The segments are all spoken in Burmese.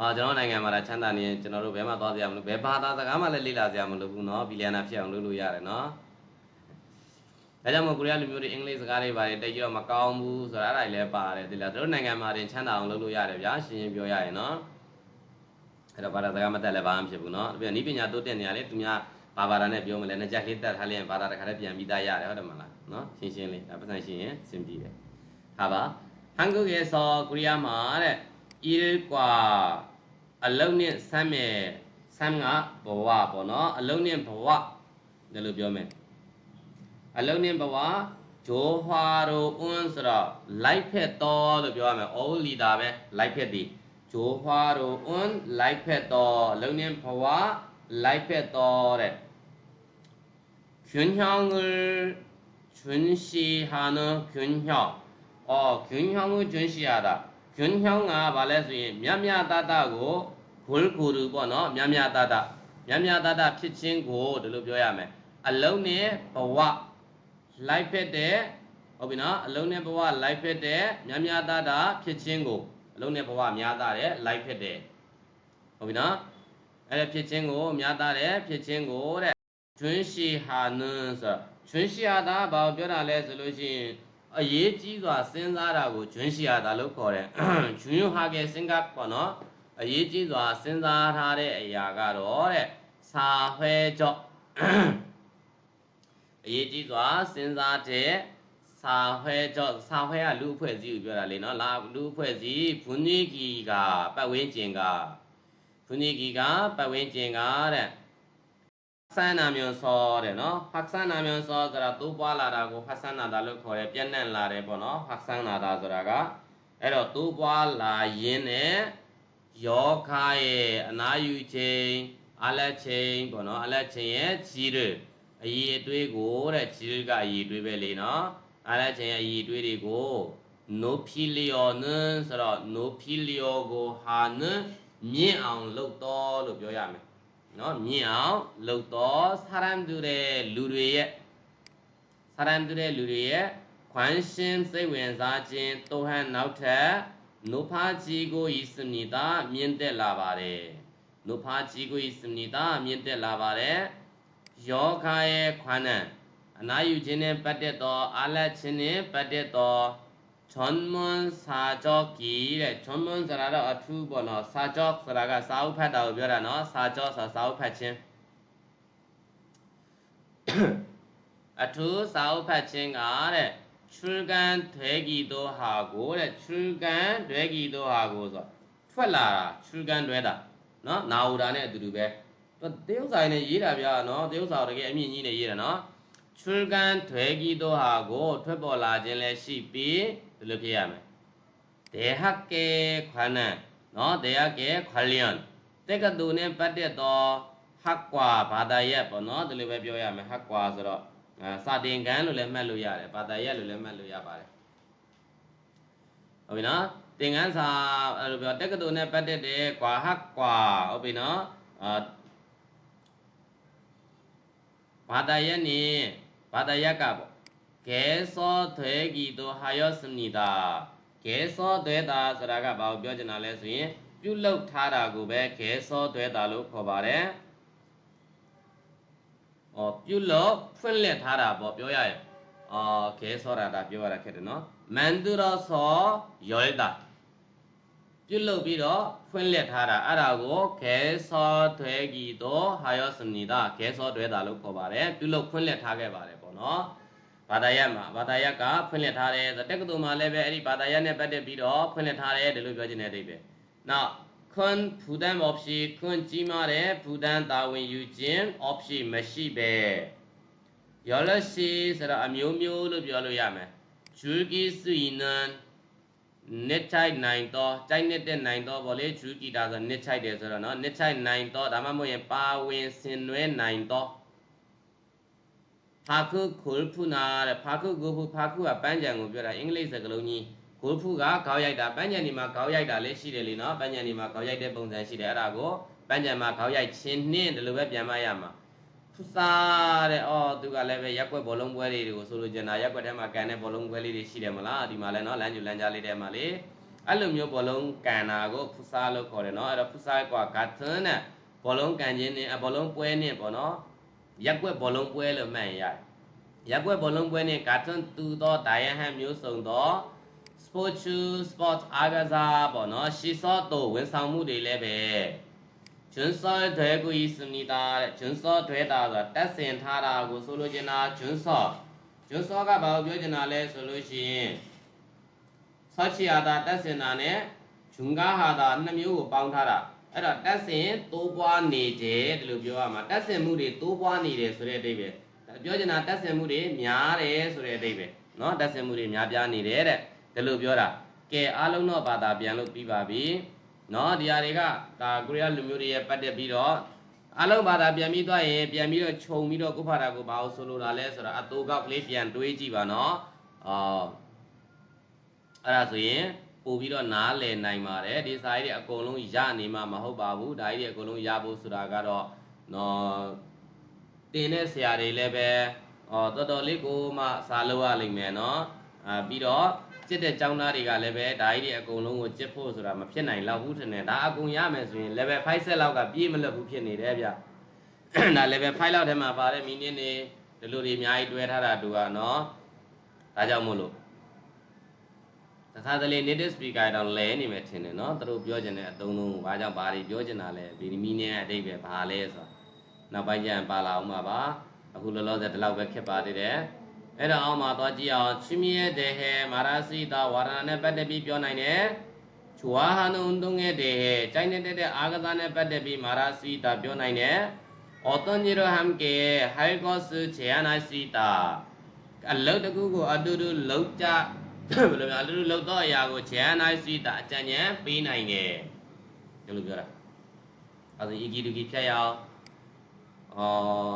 အာကျွန်တော်နိုင်ငံမှာဒါချမ်းသာနေရင်ကျွန်တော်တို့ဘယ်မှသွားစရာမလိုဘယ်ဘာသာစကားမှလည်းလေ့လာစရာမလိုဘူးเนาะဘီလီယံနာဖြစ်အောင်လုပ်လို့ရတယ်เนาะဒါကြောင့်မို့ကိုရီးယားလူမျိုးတွေအင်္ဂလိပ်စကားတွေပါတယ်တိတ်ကြတော့မကောင်းဘူးဆိုတာအဲ့ဒါတွေလည်းပါတယ်ဒီလားတို့နိုင်ငံမှာတင်ချမ်းသာအောင်လုပ်လို့ရတယ်ဗျာရှင်းရှင်းပြောရရင်เนาะအဲ့တော့ဘာသာစကားမတက်လည်းဘာမှမဖြစ်ဘူးเนาะပြီးတော့ဤပညာတိုးတက်နေရလေသူများဘာဘာသာနဲ့ပြောမလဲနှစ်ချက်လေးတက်ထားလျင်ဘာသာတစ်ခါတည်းပြန်ပြီးသားရတယ်ဟုတ်တယ်မလားเนาะရှင်းရှင်းလေးဒါပတ်စံရှင်းရင်စင်ပြီးတယ်ဟာပါ한국에서ကိုရီးယားမှာတဲ့일과 အလုံးနဲ့ဆမ်းမဲ့ဆမ်းကဘဝပေါ့နော်အလုံးနဲ့ဘဝဒါလို့ပြောမယ်အလုံးနဲ့ဘဝဂျိုဟွာရိုအွန်းဆိုတော့ light ဖက်တော်လို့ပြောရမယ် all leader ပဲ light ဖက်ဒီဂျိုဟွာရိုအွန်း light ဖက်တော်အလုံးနဲ့ဘဝ light ဖက်တော်တဲ့균형을준시하는균형어균형을준시하다 ယွန်းဟျောင်းကဗာလဲဆိုရင်မြတ်မြတ်တတကိုဂုလ်ဂူရူပေါ့နော်မြတ်မြတ်တတမြတ်မြတ်တတဖြစ်ခြင်းကိုဒီလိုပြောရမယ်အလုံးနဲ့ဘဝလိုက်ဖက်တဲ့ဟုတ်ပြီနော်အလုံးနဲ့ဘဝလိုက်ဖက်တဲ့မြတ်မြတ်တတဖြစ်ခြင်းကိုအလုံးနဲ့ဘဝများတာတဲ့လိုက်ဖက်တဲ့ဟုတ်ပြီနော်အဲ့ဖြစ်ခြင်းကိုများတာတဲ့ဖြစ်ခြင်းကိုတဲ့ကျွန်းရှိဟာနန်းဆိုကျွန်းရှိဟာတာဘာပြောတာလဲဆိုလို့ရှိရင် အရေးကြီးစွာစဉ်းစားတာကိုကျွန်းရှိရတာလို့ခေါ်တယ်။ကျွန်းဟာကစဉ်းကပ်ပေါ့နော်အရေးကြီးစွာစဉ်းစားထားတဲ့အရာကတော့တဲ့စာခွဲကြော့အရေးကြီးစွာစဉ်းစားတဲ့စာခွဲကြော့စာခွဲကလူအဖွဲ့အစည်းကိုပြောတာလေနော်လာလူအဖွဲ့အစည်းဘုန်ကြီးကြီးကပတ်ဝန်းကျင်ကဘုန်ကြီးကြီးကပတ်ဝန်းကျင်ကတဲ့ ဆန်းနာမျိုးစောတဲ့နော်ဖက်ဆန်းနာမျိုးစောဆိုတာတိုးပွားလာတာကိုဖက်ဆန်းနာတာလို့ခေါ်တယ်ပြန့်နှံ့လာတယ်ပေါ့နော်ဖက်ဆန်းနာတာဆိုတာကအဲ့တော့တိုးပွားလာရင်းနဲ့ယောဂရဲ့အနာယူခြင်းအလက်ချင်းပေါ့နော်အလက်ချင်းရဲ့ဂျီရအည်အတွေးကိုတဲ့ဂျီရကအည်အတွေးပဲလေနော်အလက်ချင်းရဲ့အည်အတွေးတွေကိုနိုဖီလီယိုနန်ဆိုတော့နိုဖီလီယိုကိုဟာနမြင့်အောင်လုပ်တော်လို့ပြောရမယ် နော်မြင့်အောင်လုပ်တော်ဆရမ်တူတဲ့လူတွေရဲ့ဆရမ်တူတဲ့လူတွေရဲ့ခွမ်းရှင်းစိတ်ဝင်စားခြင်းတောဟန်နောက်ထပ်နုဖာကြီးကိုဤစမနီတာမြင့်တက်လာပါတယ်နုဖာကြီးကိုဤစမနီတာမြင့်တက်လာပါတယ်ယောဂရဲ့ခွမ်းနံအနာယူခြင်းနဲ့ပတ်သက်သောအာလက်ခြင်းနဲ့ပတ်သက်သော ဇွန်မွန်စာကြောကီတဲ့ဇွန်မွန်ဆိုတာတော့အထူးပေါ့နော်စာကြောဆိုတာကစာအုပ်ဖတ်တာကိုပြောတာနော်စာကြောဆိုတာစာအုပ်ဖတ်ခြင်းအထူးစာအုပ်ဖတ်ခြင်းကတဲ့ children တွေကြီးတို့ဟာကိုတဲ့ children တွေကြီးတို့ဟာကိုဆိုထွက်လာတာ children တွေတာနော်နာဝတာနဲ့အတူတူပဲတေယုစာနဲ့ရေးတာဗျာနော်တေယုစာတကယ်အမြင့်ကြီးနဲ့ရေးတာနော် children တွေကြီးတို့ဟာကိုထွက်ပေါ်လာခြင်းလည်းရှိပြီး ဒီလိုဖြစ်ရမယ်ဒေဟကေခန္ဓာနော်ဒေဟကေခလျံတက္ကသိုလ်နဲ့ပတ်သက်သောဟက်ကွာဘာသာရပ်ပေါ့နော်ဒီလိုပဲပြောရမယ်ဟက်ကွာဆိုတော့စာတင်ကန်းလို့လည်းမှတ်လို့ရတယ်ဘာသာရပ်လို့လည်းမှတ်လို့ရပါတယ်ဟုတ်ပြီနော်သင်္ကန်းစာအဲ့လိုပြောတက္ကသိုလ်နဲ့ပတ်သက်တယ်ကွာဟက်ကွာဟုတ်ပြီနော်အာဘာသာရပ်နေဘာသာရပ်ကပေါ့ 개서되기도하였습니다 개서되다ဆိုတာကဘာကိုပြောချင်တာလဲဆိုရင်ပြုလုပ်ထားတာကိုပဲ개서되다လို့ခေါ်ပါတယ်ဩပြုလုပ်ဖွင့်လှစ်ထားတာပေါ့ပြောရရင်အာခဲဆောတာဒါပြောရတာခက်တယ်နော်မန်သူရောဆောယောတာပြုလုပ်ပြီးတော့ဖွင့်လှစ်ထားတာအဲ့ဒါကိုခဲဆောထွဲကီတော့ဟာယောစနီတာခဲဆောတွဲတာလို့ခေါ်ပါတယ်ပြုလုပ်ဖွင့်လှစ်ထားခဲ့ပါတယ်ပေါ့နော် ဘာသာရပ်မှာဘာသာရပ်ကဖွင့်လှစ်ထားတယ်တက္ကသိုလ်မှာလည်းပဲအဲ့ဒီဘာသာရပ်နဲ့ပတ်သက်ပြီးတော့ဖွင့်လှစ်ထားတယ်ဒီလိုပြောချင်တဲ့အဓိပ္ပာယ်နောက်ခွန်ဖူဒန် option ခွန်ကြီးမားတဲ့ဖူဒန်တာဝန်ယူခြင်း option မရှိပဲရောလရှိဆိုတော့အမျိုးမျိုးလို့ပြောလို့ရမယ်ဂျူကီစွီနန်နှစ်ချိုက်နိုင်တော့ကြိုက်နေတဲ့နိုင်တော့ဗောလေဂျူကီတာဆိုနှစ်ချိုက်တယ်ဆိုတော့နော်နှစ်ချိုက်နိုင်တော့ဒါမှမဟုတ်ရင်ပါဝင်ဆင်နွဲနိုင်တော့ ဖာခုခိုလ်ဖူနာတဲ့ဖာခုကိုဖူဖာခုကပန်းကြံကိုပြောတာအင်္ဂလိပ်စကားလုံးကြီးဂိုလ်ဖူကခေါက်ရိုက်တာပန်းချန်ဒီမှာခေါက်ရိုက်တာလည်းရှိတယ်လीနော်ပန်းချန်ဒီမှာခေါက်ရိုက်တဲ့ပုံစံရှိတယ်အဲ့ဒါကိုပန်းချန်မှာခေါက်ရိုက်ခြင်းနှင်းဒီလိုပဲပြန်မရမှာဖူစာတဲ့အော်သူကလည်းပဲရက်ွက်ဘောလုံးပွဲလေးတွေကိုဆိုလိုချင်တာရက်ွက်ထဲမှာကန်တဲ့ဘောလုံးပွဲလေးတွေရှိတယ်မလားဒီမှာလည်းနော်လမ်းကျူလမ်းကြားလေးထဲမှာလေအဲ့လိုမျိုးဘောလုံးကန်တာကိုဖူစာလို့ခေါ်တယ်နော်အဲ့တော့ဖူစာကဂတ်ထန်နဲ့ဘောလုံးကန်ခြင်းနဲ့ဘောလုံးပွဲနဲ့ပေါ့နော် ရက်ွက်ဘောလုံးပွဲလို့မှတ်ရတယ်ရက်ွက်ဘောလုံးပွဲနဲ့ဂတ်ထန်တူသောဒိုင်ယဟန်မျိုးစုံသော sport shoe sport အားကစားပေါ့နော်ရှီဆော့တို့ဝန်ဆောင်မှုတွေလည်းပဲဂျွန်းဆော့ဒွဲကိုဤစနီတာတဲ့ဂျွန်းဆော့ဒွဲတာဆိုတာတက်ဆင်ထားတာကိုဆိုလိုချင်တာဂျွန်းဆော့ဂျွန်းဆော့ကဘာကိုပြောချင်တာလဲဆိုလို့ရှိရင်ဆော့ချီဟာတာတက်ဆင်တာနဲ့ဂျွန်းကားဟာတာနှစ်မျိုးကိုပေါင်းထားတာ အဲ့တော့တက်ဆင်တိုးပွားနေတယ်ဒီလိုပြောရမှာတက်ဆင်မှုတွေတိုးပွားနေတယ်ဆိုတဲ့အဓိပ္ပာယ်ပြောချင်တာတက်ဆင်မှုတွေများတယ်ဆိုတဲ့အဓိပ္ပာယ်เนาะတက်ဆင်မှုတွေများပြားနေတယ်တဲ့ဒီလိုပြောတာကဲအားလုံးတော့ဘာသာပြန်လို့ပြီးပါပြီနော်ဒီဟာတွေကဒါကိုရီးယားလူမျိုးတွေရဲ့ပတ်သက်ပြီးတော့အားလုံးဘာသာပြန်ပြီးသွားရင်ပြန်ပြီးတော့ခြုံပြီးတော့ကိုဖာတာကိုဘာလို့ဆိုလိုတာလဲဆိုတော့အတူကောက်ကလေးပြန်တွေးကြည့်ပါနော်အော်အဲ့ဒါဆိုရင် ပို့ပြီးတော့နားလည်နိုင်ပါတယ်ဒီစာရေးတွေအကုန်လုံးရနေမှာမဟုတ်ပါဘူးဒါကြီးတွေအကုန်လုံးရဖို့ဆိုတာကတော့နော်တင်တဲ့ဆရာတွေလည်းပဲအော်တော်တော်လေးကိုမှစာလုပ်ရလိမ့်မယ်နော်အာပြီးတော့ကျစ်တဲ့ចောင်းသားတွေကလည်းပဲဒါကြီးတွေအကုန်လုံးကိုကျစ်ဖို့ဆိုတာမဖြစ်နိုင်တော့ဘူးထင်တယ်ဒါအကုန်ရမယ်ဆိုရင် level 5ဆက်လောက်ကပြည့်မလွတ်ဘူးဖြစ်နေတယ်ဗျဒါ level 5လောက်ထဲမှာပါတဲ့ minute နေဒီလိုတွေအများကြီးတွဲထားတာတူကနော်ဒါကြောင့်မို့လို့ ခါတလေ native speaker တောင်လဲနေမယ်ထင်တယ်နော်သူတို့ပြောချင်တဲ့အသုံးလုံးကိုဘာကြောင့်ဘာတွေပြောချင်တာလဲဗီနီမီနီယံအတိတ်ပဲဘာလဲဆိုတာနောက်ပိုင်းကျရင်ပါလာအောင်ပါပါအခုလောလောဆယ်ဒီလောက်ပဲခက်ပါသေးတယ်အဲ့တော့အောက်မှာသွားကြည့်အောင်ချီမီယဒေဟေမာရာစီတာဝါရဏနဲ့ပတ်သက်ပြီးပြောနိုင်တယ်ချွာဟနုံတုံးရဲ့ဒေဟေကြိုင်းနေတဲ့တဲ့အာဂသနဲ့ပတ်သက်ပြီးမာရာစီတာပြောနိုင်တယ်အော်တန်ဂျီရိုဟမ်ကေဟိုင်ကောဆူချေယနာစီတာအလုတ်တကူကိုအတူတူလောက်ကြ ဘယ်လိုများလူလူလောက်တော့အရာကိုဉာဏ်နိုင်စိတာအကြံဉာဏ်ပေးနိုင်တယ်ဒီလိုပြောတာအဲဒါအီဂီဒူဂီဖြတ်ရအောင်အော်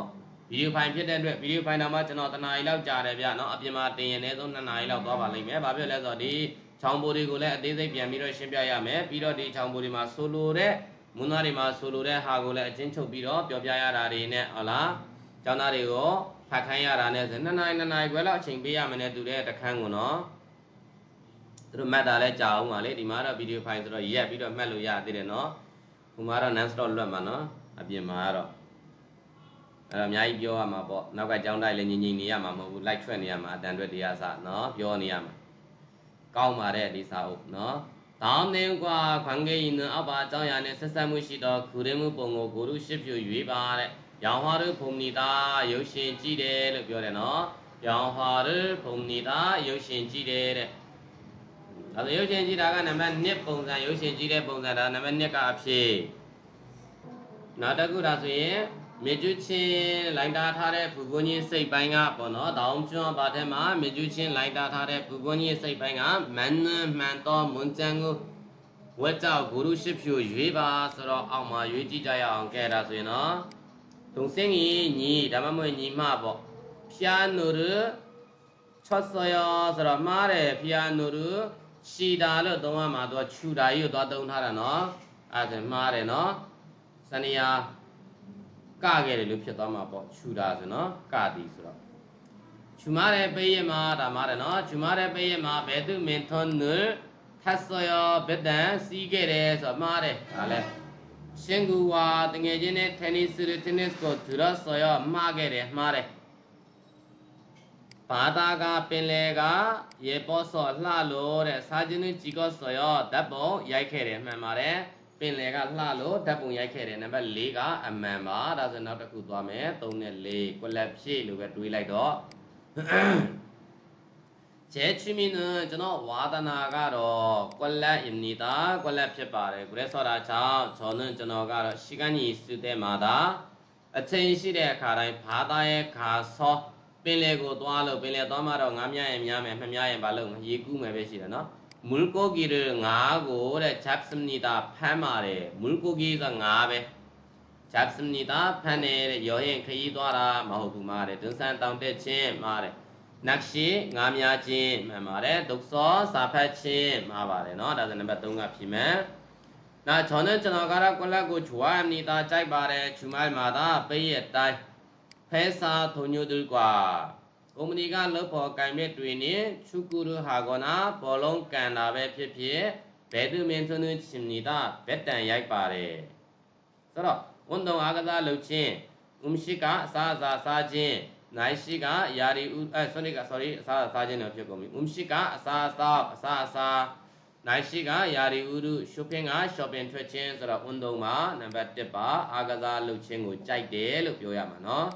ဗီဒီယိုဖိုင်ဖြစ်တဲ့အတွက်ဗီဒီယိုဖိုင်တော့မှကျွန်တော်တနားရီလောက်ကြာတယ်ဗျเนาะအပြင်မှာတင်ရင်လည်းသုံး2နာရီလောက်သွားပါလိမ့်မယ်ဘာဖြစ်လဲဆိုတော့ဒီချောင်းပိုတွေကိုလည်းအသေးစိတ်ပြန်ပြီးတော့ရှင်းပြရမယ်ပြီးတော့ဒီချောင်းပိုတွေမှာဆိုလိုတဲ့မွန်းသားတွေမှာဆိုလိုတဲ့ဟာကိုလည်းအချင်းချုပ်ပြီးတော့ပြောပြရတာတွေနဲ့ဟုတ်လားကျောင်းသားတွေကိုဖတ်ခိုင်းရတာနဲ့ဆို2နာရီ2နာရီခွဲလောက်အချိန်ပေးရမယ်နဲ့တူတဲ့တခန်းကိုနော် သူတို့မှတ်တာလဲကြာအောင်ပါလေဒီမှာတော့ဗီဒီယိုဖိုင်ဆိုတော့ရက်ပြီးတော့မှတ်လို့ရသေးတယ်နော်ဟိုမှာတော့ non stop လွတ်မှာနော်အပြင်မှာကတော့အဲ့တော့အများကြီးပြောရမှာပေါ့နောက်ကကြောင်းတိုက်လည်းညင်ညင်နေရမှာမဟုတ်ဘူး light ထွက်နေရမှာအတန်အတွက်တရားစနော်ပြောနေရမှာကောင်းပါတဲ့ဒီစာအုပ်နော်တောင်းနေกว่าခံခဲ့ရင်အောက်ပါအကြောင်းအရာနဲ့ဆက်ဆက်မှုရှိတော့ခူရင်းမှုပုံကိုကိုရုရှိဖြူရွေးပါတဲ့ရောင်ဟာတို့ဖုန်နီတာရုပ်ရှင်ကြည့်တယ်လို့ပြောတယ်နော်ရောင်ဟာတို့ဖုန်နီတာရုပ်ရှင်ကြည့်တယ်တဲ့ ဒါဆိုရုပ်ရှင်ကြည့်တာကနံပါတ်1ပုံစံရုပ်ရှင်ကြည့်တဲ့ပုံစံဒါနံပါတ်2ကအဖြစ်နောက်တစ်ခုဒါဆိုရင်မြေကျွချင်းလိုင်းတာထားတဲ့ဘူကွန်းကြီးစိတ်ပိုင်းကပေါ့နော်တောင်ကျွန်းပါထဲမှာမြေကျွချင်းလိုင်းတာထားတဲ့ဘူကွန်းကြီးစိတ်ပိုင်းကမန်နမှန်တော်မွန်ကျန်ကိုဝက်ကြောက်ဂုရုရှိဖြူရွေးပါဆိုတော့အောက်မှာရွေးကြည့်ကြရအောင်ကဲဒါဆိုရင်နော်ဒုံစင်းကြီးညီဒါမှမဟုတ်ညီမပေါ့ဖျားနုရချော့ဆောရဆိုတော့မှားတယ်ဖျားနုရ ရှီတာလို့သုံးရမှာသူကခြူတာကြီးကိုသွားသုံးထားတာနော်အဲ့ဒါမှားတယ်နော်စနေယာကခဲ့တယ်လို့ဖြစ်သွားမှာပေါ့ခြူတာဆိုနော်ကသည်ဆိုတော့ခြူမတဲ့ပေးရမှာဒါမှတယ်နော်ခြူမတဲ့ပေးရမှာဘယ်သူမင်းထွန်းနုထတ်ဆောရဘဒန်စီးခဲ့တယ်ဆိုတော့မှားတယ်ဒါလဲရှင်ကူဝါတငယ်ချင်းနဲ့ tennis ရ tennis ကိုသူရဆောရမှားခဲ့တယ်မှားတယ် ဘာသာကပင်လေကရေပေါ်စောလှလို့တဲ့စာချင်းကြီးကောဆောရဓာတ်ပုံရိုက်ခဲ့တယ်မှန်ပါတယ်ပင်လယ်ကလှလို့ဓာတ်ပုံရိုက်ခဲ့တယ်နံပါတ်၄ကအမှန်ပါဒါဆိုနောက်တစ်ခုသွားမယ်3နဲ့4ကွက်လက်ဖြည့်လို့ပဲတွေးလိုက်တော့ကျဲချီမီနကျွန်တော်ဝါဒနာကတော့ကွက်လက်အင်နေတာကွက်လက်ဖြစ်ပါတယ်ကိုရဲစောတာကြောင့်ကျွန်တော်ကျွန်တော်ကတော့ရှိကန်းကြီးစုတဲ့မှာဒါအချိန်ရှိတဲ့အခါတိုင်းဘာသာရဲ့ခါဆော ပင်လေကိုသွားလို့ပင်လေသွားမှတော့ငါးမြရင်များမယ်မများရင်ဘာလို့မရေကူးမယ်ပဲရှိတယ်နော်မူလကိုဂီရငါးကိုတဲ့ဂျပ်စမနီတာဖမ်းပါတယ်မူလကိုဂီကငါးပဲဂျပ်စမနီတာဖမ်းတယ်တဲ့ရောရင်ခရီးသွားတာမဟုတ်ဘူးမားတဲ့ဒွန်းဆန်တောင်းတက်ခြင်းမားတဲ့နက်ရှိငါးများခြင်းမှန်ပါတယ်ဒုစောစာဖတ်ခြင်းမှားပါတယ်နော်ဒါဆိုနံပါတ်3ကဖြစ်မယ်။နောက်ကျွန်တော်ကျွန်တော်ကတော့ကိုလက်ကိုချွာအမနီတာကြိုက်ပါတယ်ချူမိုင်းမာတာပေးရတိုင်း ဖဲစာထုံညုတုကွာကုမ္ပဏီကလုပ်ဖို့ကံမဲ့တွင်နေချုကူရဟာကောနာဘောလုံးကန်တာပဲဖြစ်ဖြစ်ဘယ်သူမင်းသွန်းသွင်းချင်နေတာဗက်တန်ရိုက်ပါတယ်ဆိုတော့ဝန်တော်အားကစားလုပ်ခြင်းဥမရှိကအစားအစာစားခြင်းနိုင်ရှိကယာရီဥအဲဆွနိက sorry အစားအစာခြင်းတော့ဖြစ်ကုန်ပြီဥမရှိကအစားအစာအစားအစာနိုင်ရှိကယာရီဥရုရှုပင်းက shopping ထွက်ခြင်းဆိုတော့ဝန်တော်မှာနံပါတ်1ပါအားကစားလုပ်ခြင်းကိုကြိုက်တယ်လို့ပြောရမှာနော်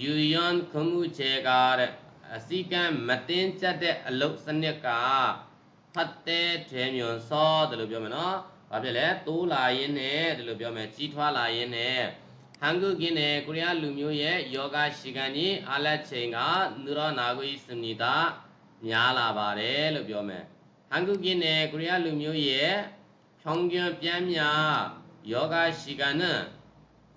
ယူယွန်ခွမှုချေကာတဲ့အစည်းကမ်းမတင်းကျပ်တဲ့အလုပ်စနစ်ကဖတ်တဲ့ထေမြွန်စောတယ်လို့ပြောမယ်နော်။ဘာဖြစ်လဲ။တိုးလာရင်းနဲ့တယ်လို့ပြောမယ်။ကြီးထွားလာရင်းနဲ့ဟန်ကုကင်းနဲ့ကိုရီးယားလူမျိုးရဲ့ယောဂရှိကန်ကြီးအားလက်ချိန်ကနူရောနာဂွေစနီတာများလာပါတယ်လို့ပြောမယ်။ဟန်ကုကင်းနဲ့ကိုရီးယားလူမျိုးရဲ့ဖြောင်းကျွန်းပြန်းများယောဂရှိကန်နဲ့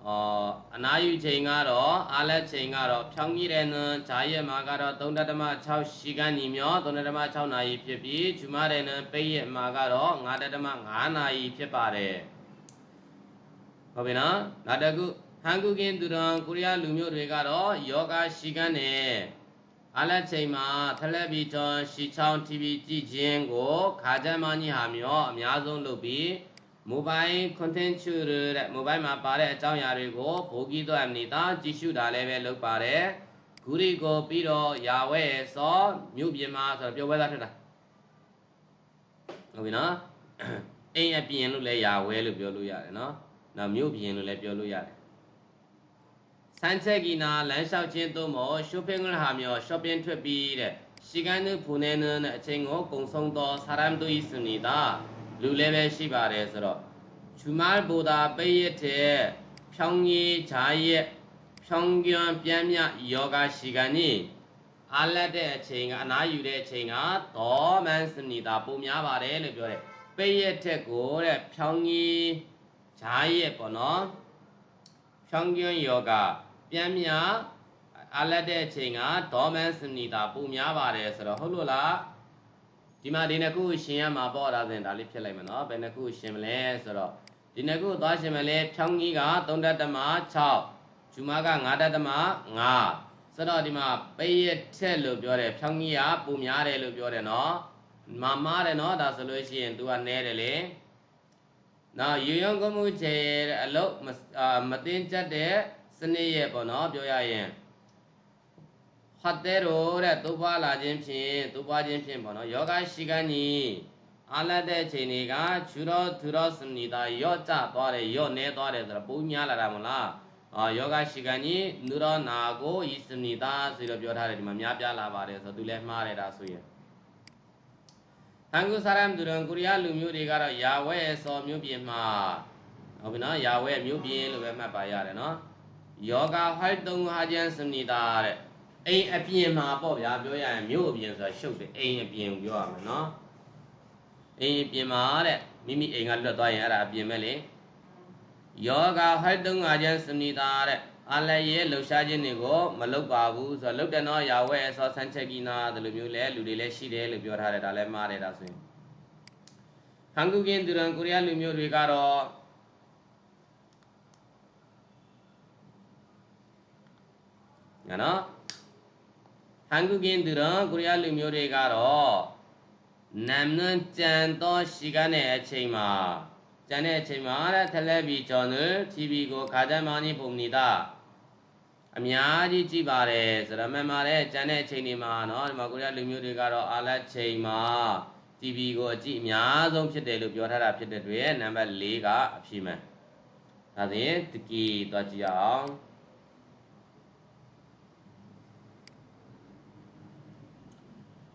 အော်အနာယူချိန်ကတော့အားလက်ချိန်ကတော့ဖြောင်းကြီးတဲ့နံဂျာရက်မှာကတော့3.6ရှိကန်ညီမျော3.6နာရီဖြစ်ပြီးဂျူမတဲ့နံပိတ်ရက်မှာကတော့9.5နာရီဖြစ်ပါတယ်ဟုတ်ပြီနော်နောက်တစ်ခုဟန်ကုကင်းသူတော်ကိုရီးယားလူမျိုးတွေကတော့ယောဂရှိကန်နဲ့အားလက်ချိန်မှာထလက်ဘီချွန်ရှီချောင်း TV ကြည့်ခြင်းကိုခါကြမ်းမကြီးဟာမျောအများဆုံးလုပ်ပြီး mobile content တွေတဲ့ mobile မှာပါတဲ့အကြောင်းအရာတွေကိုဘိုးကြီးတို့အမနေတာကြည့်ရှုတာလည်းပဲလုပ်ပါတယ်ဂူရီကိုပြီးတော့ယာဝဲစောမြို့ပြင်မှာဆိုတော့ပြောပွဲသားထွက်တာဟုတ်ပြီနော်အိမ်အပြင်လို့လည်းယာဝဲလို့ပြောလို့ရတယ်နော်နောက်မြို့ပြင်လို့လည်းပြောလို့ရတယ်ဆန်းချက်ကီနာလမ်းလျှောက်ခြင်းသို့မဟုတ် shopping ဟာမျိုး shopping ထွက်ပြီးတဲ့시간을보내는어친구공성도사람도있습니다 လူလည်းပဲရှိပါတယ်ဆိုတော့ဂျူမာဘူတာပိယက်တဲ့ဖြောင်းကြီးဈာရက်ဖြောင်းကြွန်ပြမ်းမြယောဂရှိကနေ့အားလက်တဲ့အချိန်ကအနားယူတဲ့အချိန်ကဒေါမန်စနီတာပုံများပါတယ်လို့ပြောတယ်ပိယက်ထက်ကိုတဲ့ဖြောင်းကြီးဈာရက်ပေါ့နော်ဖြောင်းကြွန်ယောဂပြမ်းမြအားလက်တဲ့အချိန်ကဒေါမန်စနီတာပုံများပါတယ်ဆိုတော့ဟုတ်လို့လား ဒီမှာဒီနှစ်ခုရှင်ရမှာပေါ့ဒါဆိုရင်ဒါလေးဖြစ်လိုက်မယ်နော်ဘယ်နှစ်ခုရှင်မလဲဆိုတော့ဒီနှစ်ခုသွားရှင်မလဲဖြောင်းကြီးက3တတမ6ဂျူမာက9တတမ5ဆိုတော့ဒီမှာပိတ်ရထက်လို့ပြောတယ်ဖြောင်းကြီးကပုံများတယ်လို့ပြောတယ်နော်မမားတယ်နော်ဒါဆိုလို့ရှိရင် तू ကနဲတယ်လေနောက်ရေရုံကမှုချေအလုတ်မတင်ကြတဲ့စနစ်ရဲ့ပေါ့နော်ပြောရရင် ဟတ်တဲရိုတဲ့သုဘလာခြင်းဖြင့်သုဘခြင်းဖြင့်ပေါ့နော်ယောဂရှိကညီအာလတ်တဲ့ချိန်တွေကချူရောသူရောစနေတာရော့ကျသွားတယ်ရော့နေသွားတယ်ဆိုတော့ပုံများလာတာမလားအာယောဂရှိကညီနုရောနာကိုဤစနေတာဆိုတော့ပြောထားတယ်ဒီမှာများပြားလာပါတယ်ဆိုတော့သူလည်းမှားတယ်ဒါဆိုရင်ဟန်ဂူဆာရမ်ဒူရန်ကိုရီးယားလူမျိုးတွေကတော့ယာဝဲစော်မျိုးပြင်မှာဟုတ်ပြီနော်ယာဝဲမျိုးပြင်လို့ပဲမှတ်ပါရတယ်နော်ယောဂဟိုက်တုံဟာကျန်စနေတာတဲ့ အိမ်အပြင်မှာပေါ့ဗျာပြောရရင်မြို့အပြင်ဆိုတာရှုပ်တယ်အိမ်အပြင်ကိုပြောရမယ်နော်အိမ်အပြင်မှာတဲ့မိမိအိမ်ကလွတ်သွားရင်အဲ့ဒါအပြင်ပဲလေယောဂဟိုက်တုံဟာကျန်စနေတာတဲ့အလည်းရဲ့လှူရှားခြင်းတွေကိုမလုပ်ပါဘူးဆိုတော့လုပ်တယ်နော်ယာဝဲဆောဆန်းချက်ကြီးနာဒီလိုမျိုးလဲလူတွေလည်းရှိတယ်လို့ပြောထားတယ်ဒါလည်းမှားတယ်ဒါဆိုရင်ဟန်ကူကင်ဒူရန်ကိုရီးယားလူမျိုးတွေကတော့နော် ဟန်ကူကင်ဒူရန်ကိုရီးယားလူမျိုးတွေကတော့နမ်နန်ကြံတော့ရှိကနေအချိန်မှာကျန်တဲ့အချိန်မှာတဲ့ထလက်ဘီဂျွန်နယ် TV ကိုခါကြမ်းမနီပုံနေတာအများကြီးကြည့်ပါတယ်ဆိုတော့မှန်ပါတယ်ကျန်တဲ့အချိန်တွေမှာเนาะဒီမှာကိုရီးယားလူမျိုးတွေကတော့အာလက်ချိန်မှာ TV ကိုအကြည့်အများဆုံးဖြစ်တယ်လို့ပြောထားတာဖြစ်တဲ့တွေ့နံပါတ်၄ကအဖြေမှန်ဒါဆိုရင်တကီသွားကြည့်အောင်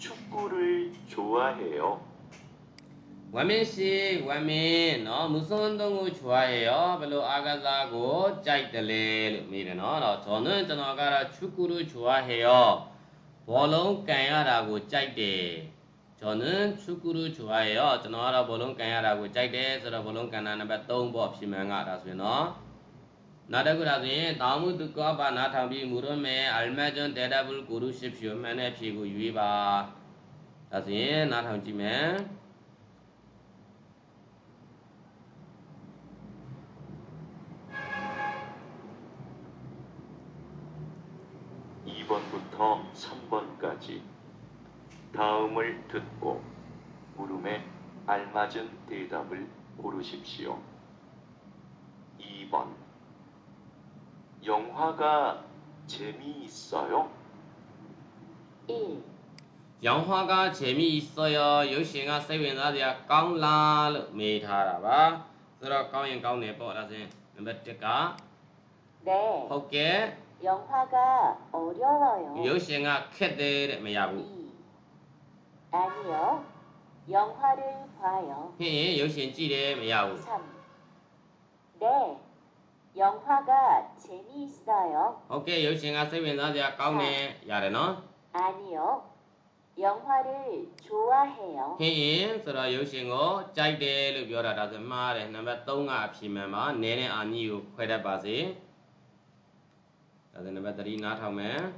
축구를 좋아해 요. 원민 씨, 원 민, 너 무슨 동물 좋아해 요? 별로 아가자고 짜이들레 미래 너. 저는 전화가라 축구를 좋아해 요. 볼롱 까야라고 짜이 대. 저는 축구를 좋아해 요. 전화하라 볼롱 까야라고 짜이 대. 저라 볼롱 까나 넘버 3번 없이면 알아서 너. 나라그라도에 나무 듣과 바나 답이 물음에 알맞은 대답을 고르십시오. 맨에 피고 유이바. 나중에 나타오지매 부터 3번까지 다음을 듣고 물음에 알맞은 대답을 고르십시오. 2번 영화가 재미있어 요? 이 영화가 재미있어 요. 요시가 세빈다디아 깡라 메타라 바. 그래서 깡인 깡네 뽀라신 넘버 1가 네. 오케 이. 영화가 어려워 요. 요시가 캐데레 메야 구. 아니 요. 영화를 봐 요. 예, 요시는 찌레 메야 구. 3. 네. 영화가 재미있어 요. 오케 이, 열심히가 세빈다디아 까우네 야레 너. 아니 요. 영화를 좋아해 요. 헤인 서라 열심히고 짜이데로 벼라다서 말 해. 넘버 3가 피면마 네네 아니요 회답 바 세. 다들 넘버 3 나타오면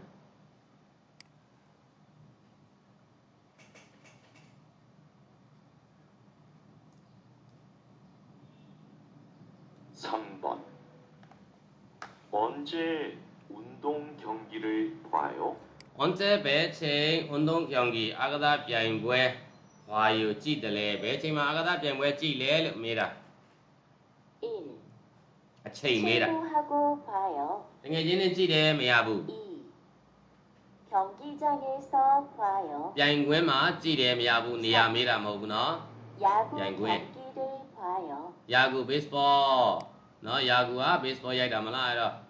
언제 운동 경기를 봐요? 언제 ဘယ်ချိန်运动경기အာကစားပြိုင်ပွဲဟွာယူကြည့်တယ်လဲဘယ်ချိန်မှာအာကစားပြိုင်ပွဲကြည့်လဲလို့မေးတာ 1. အချိန်မေးတာ 친구하고 봐요. တကယ်ချင်းနဲ့ကြည့်တယ်မရဘူး 2. 경기장에서 봐요. ပြိုင်ကွင်းမှာကြည့်တယ်မရဘူးနေရာမေးတာမဟုတ်ဘူးနော် 야구 야구에. 경기를 봐요. ယာကူ baseball နော်ယာကူက baseball ရိုက်တာမလားအဲ့တော့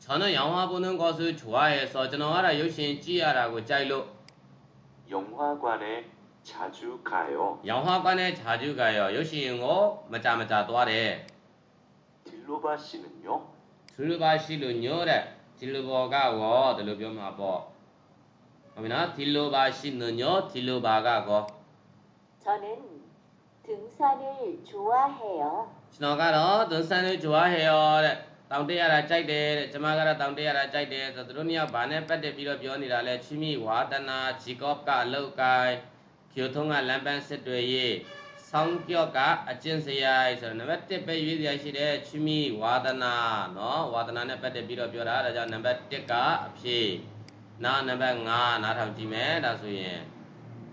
저는 영화 보는 것을 좋아해서 저는 알아 요신 찌야라고 짜일로 영화관에 자주 가 요. 영화관에 자주 가 요. 요신어 맞자맞자 또아 래. 딜로바 씨는 요? 딜로바 씨는요 래. 딜로바가 워 딜로비엄 뭐. 그러면 딜로바 씨는 요? 딜로바가 거. 저는 등산을 좋아해 요. 진호가 너 등산을 좋아해요 래. တောင်တရတာကြိုက်တယ်တဲ့ကျမကတော့တောင်တရတာကြိုက်တယ်ဆိုတော့သူတို့နှစ်ယောက်ဘာနဲ့ပတ်တယ်ပြီးတော့ပြောနေတာလဲချီမီဝါဒနာဂျီကော့ကလောက်ကိုင်ဂျိုထုံးကလမ်းပန်းစစ်တွေရေးဆောင်းကြော့ကအကျင့်စရိုက်ဆိုတော့နံပါတ်1ပဲရွေးစရာရှိတယ်ချီမီဝါဒနာနော်ဝါဒနာနဲ့ပတ်တယ်ပြီးတော့ပြောတာဒါကြောင့်နံပါတ်1ကအဖြေနာနံပါတ်5နားထောင်ကြည့်မယ်ဒါဆိုရင်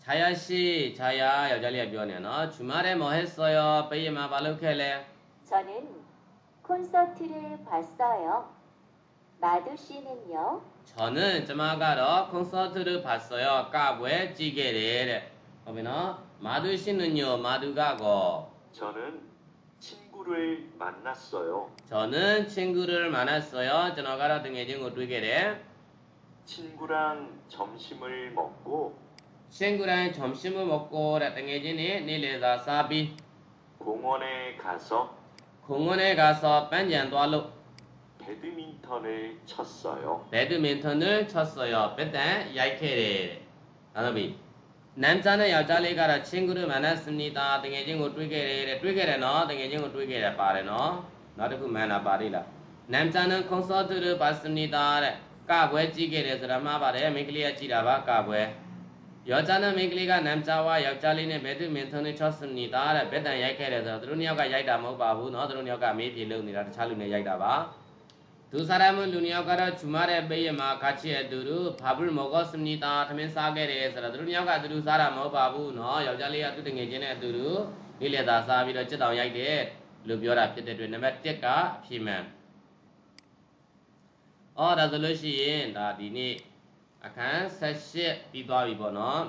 자야씨, 자야, 여자리에 비워내너 주말에 뭐 했어요? 빼이마 발루켈레. 저는 콘서트를 봤어요. 마두 씨는요? 저는 저마가러 콘서트를 봤어요. 까부에 찌개를. 어미너 마두 씨는요? 마두 가고. 저는 친구를 만났어요. 저는 친구를 만났어요. 저나가라 등의 친구 두개래 친구랑 점심을 먹고 친구랑 점심을 먹고 တဲ့တငယ်ချင်းနဲ့နေ့လည်စာစားပြီး 공원에 가서 공원에 가서 반잔သွားလို့ 배드민턴을 쳤어요. 배드민턴을 쳤어요. 배단ရိုက်ခဲ့တယ်. 나도비. 남자는 여자를 가라 친구를 만났습니다. 등에 친구 တွေ့ခဲ့တယ်. တွေ့ခဲ့တယ် နော်. 등에 친구 တွေ့ခဲ့တယ် ပါတယ် နော်.နောက်တစ်ခုမှန်တာပါလိမ့်လား. 남자는 콘서트를 봤습니다. တဲ့. ကပွဲကြည့်ခဲ့တယ်ဆိုတာမှားပါတယ်. မိန်းကလေးက ယောက်ျားနဲ့မိန်းကလေးကနမ်ကြဝါယောက်ျားလေးနဲ့ဘယ်သူမင်းသွန်းနေချောစနီတာတဲ့ဘက်တန်ရိုက်ခဲ့တယ်ဆိုတော့သူတို့နှစ်ယောက်ကရိုက်တာမဟုတ်ပါဘူးเนาะသူတို့နှစ်ယောက်ကမေးပြေလို့နေတာတခြားလူနဲ့ရိုက်တာပါသူစားရမလူနှစ်ယောက်ကတော့ဂျူမာတဲ့ပေးရမှာခါချီအတူတူဘာဘူးမောကောစနီတာထမင်းစားခဲ့တယ်ဆိုတော့သူတို့နှစ်ယောက်ကသူတို့စားတာမဟုတ်ပါဘူးเนาะယောက်ျားလေးကသူ့တငယ်ချင်းနဲ့အတူတူလေးလက်သာစားပြီးတော့ချစ်တော်ရိုက်တယ်လို့ပြောတာဖြစ်တဲ့အတွက်နံပါတ်1ကအဖြေမှန်အော်ဒါဆိုလို့ရှိရင်ဒါဒီနေ့ အခန်း78ပြီးသွားပြီပေါ့နော်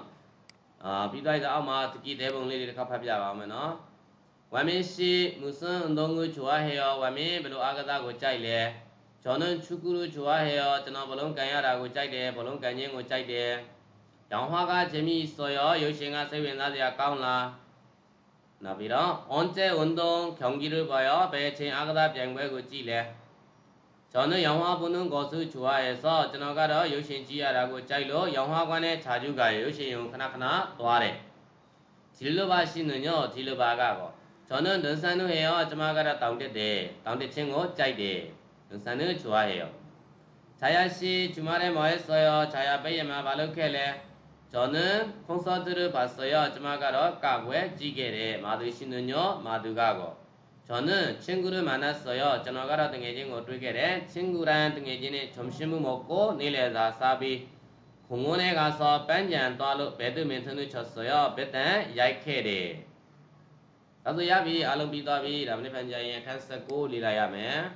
အာပြီးသွားပြီဆိုအောက်မှာတကီတဲပုံလေးတွေတစ်ခါဖတ်ပြပါအောင်မယ်နော်ဝမ်မင်းရှိမူဆွန်အုံငူချွာဟေယောဝမ်မင်းဘလို့အာကသကိုကြိုက်လဲဂျွန်နွန်ချူကူလူချွာဟေယောကျွန်တော်ဘလုံးကန်ရတာကိုကြိုက်တယ်ဘလုံးကန်ခြင်းကိုကြိုက်တယ်ရောင်ဟွာကဂျမီစော်ရောရုပ်ရှင်ကစိတ်ဝင်စားစရာကောင်းလားနောက်ပြီးတော့အွန်ကျဲဝန်တုံခေါင်ကြီးတို့ပါရောဘယ်ချင်းအာကသပြိုင်ပွဲကိုကြည့်လဲ 저는 영화 보는 것을 좋아해서 전화가로 요신지야라고 짜이로 영화관에 자주 가요. 요신용 하나하나 도아래. 딜르바 씨는요. 딜르바가고 저는 능산을 해요. 저가를 다운데대. 다운데 친구 짜이대. 능산을 좋아해요. 자야 씨 주말에 뭐 했어요? 자야 베이마 바르케레. 저는 콘서트를 봤어요. 저가를 까구에 지게래. 마드시는요, 마드가고. 저는 친구를 만났어 요. 전화가라 등해진 어떻게 래? 친구랑 등해진이 점심을 먹고 내려다 사비 공원에 가서 반잔 따로 배드민턴을 쳤어 요. 배단 얇게 래. 나도 야비 알롱비다비 라면 반잔에 칸스고 리라야 메.